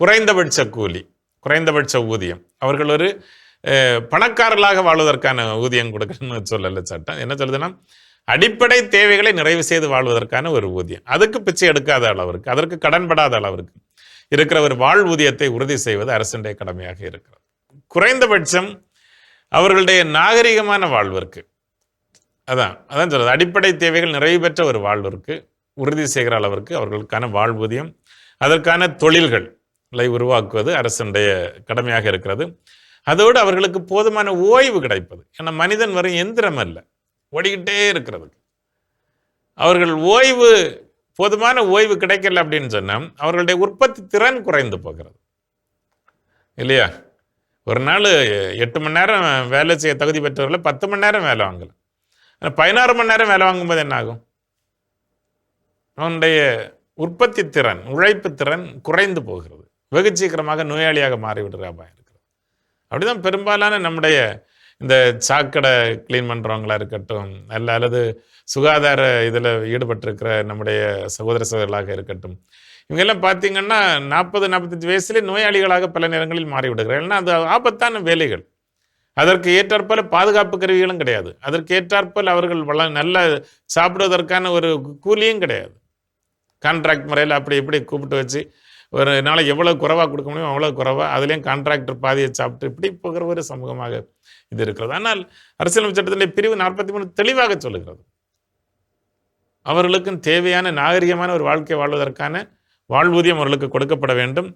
குறைந்தபட்ச கூலி குறைந்தபட்ச ஊதியம். அவர்கள் ஒரு பணக்காரர்களாக வாழ்வதற்கான ஊதியம் கொடுக்கணும்னு சொல்லல சட்டம். என்ன சொல்லுதுன்னா அடிப்படை தேவைகளை நிறைவு செய்து வாழ்வதற்கான ஒரு ஊதியம். அதுக்கு பிச்சை எடுக்காத அளவிற்கு அதற்கு கடன்படாத அளவிற்கு இருக்கிற ஒரு வாழ்வூதியத்தை உறுதி செய்வது அரசுடைய கடமையாக இருக்கிறது. குறைந்தபட்சம் அவர்களுடைய நாகரிகமான வாழ்விற்கு அதான் அதான் சொல்றது. அடிப்படை தேவைகள் நிறைவு பெற்ற ஒரு வாழ்விற்கு உறுதி செய்கிற அளவிற்கு அவர்களுக்கான வாழ்வூதியம் அதற்கான தொழில்கள் உருவாக்குவது அரசனுடைய கடமையாக இருக்கிறது. அதோடு அவர்களுக்கு போதுமான ஓய்வு கிடைப்பது. ஏன்னா மனிதன் வரும் எந்திரம் அல்ல. ஓடிக்கிட்டே இருக்கிறது அவர்கள் ஓய்வு போதுமான ஓய்வு கிடைக்கல அப்படின்னு சொன்னால் அவர்களுடைய உற்பத்தி திறன் குறைந்து போகிறது. இல்லையா? ஒரு நாள் எட்டு மணி நேரம் வேலை செய்ய தகுதி பெற்றவர்கள் பத்து மணி நேரம் வேலை வாங்கலாம் ஆனால் பதினாறு மணி நேரம் வேலை வாங்கும்போது என்ன ஆகும்? அவனுடைய உற்பத்தி திறன் உழைப்பு திறன் குறைந்து போகிறது. வெகு சீக்கிரமாக நோயாளியாக மாறிவிடுற அபாயம் இருக்கிறது அப்படிதான் பெரும்பாலான நம்முடைய இந்த சாக்கடை க்ளீன் பண்ணுறவங்களா இருக்கட்டும் அல்ல அல்லது சுகாதார இதில் ஈடுபட்டிருக்கிற நம்முடைய சகோதர சகோதரர்களாக இருக்கட்டும் இவங்கெல்லாம் பார்த்தீங்கன்னா நாற்பது நாற்பத்தஞ்சு வயசுலேயே நோயாளிகளாக பல நேரங்களில் மாறிவிடுகிறார்கள். ஏன்னா அது ஆபத்தான வேலைகள். அதற்கு ஏற்றாற்போல் பாதுகாப்பு கருவிகளும் கிடையாது. அதற்கு ஏற்றாற்போல் அவர்கள் வள நல்ல சாப்பிடுவதற்கான ஒரு கூலியும் கிடையாது. கான்ட்ராக்ட் முறையில் அப்படி இப்படி கூப்பிட்டு வச்சு ஒரு நாளைக்கு எவ்வளோ குறைவாக கொடுக்க முடியும் அவ்வளோ குறைவாக அதுலேயும் கான்ட்ராக்டர் பாதியை சாப்பிட்டு இப்படி போகிற ஒரு சமூகமாக இது இருக்கிறது. ஆனால் அரசியலமைப்பு சட்டத்தினுடைய பிரிவு நாற்பத்தி மூணு தெளிவாக சொல்லுகிறது. அவர்களுக்கும் தேவையான நாகரிகமான ஒரு வாழ்க்கை வாழ்வதற்கான வாழ்வூதியம் அவர்களுக்கு கொடுக்கப்பட வேண்டும்.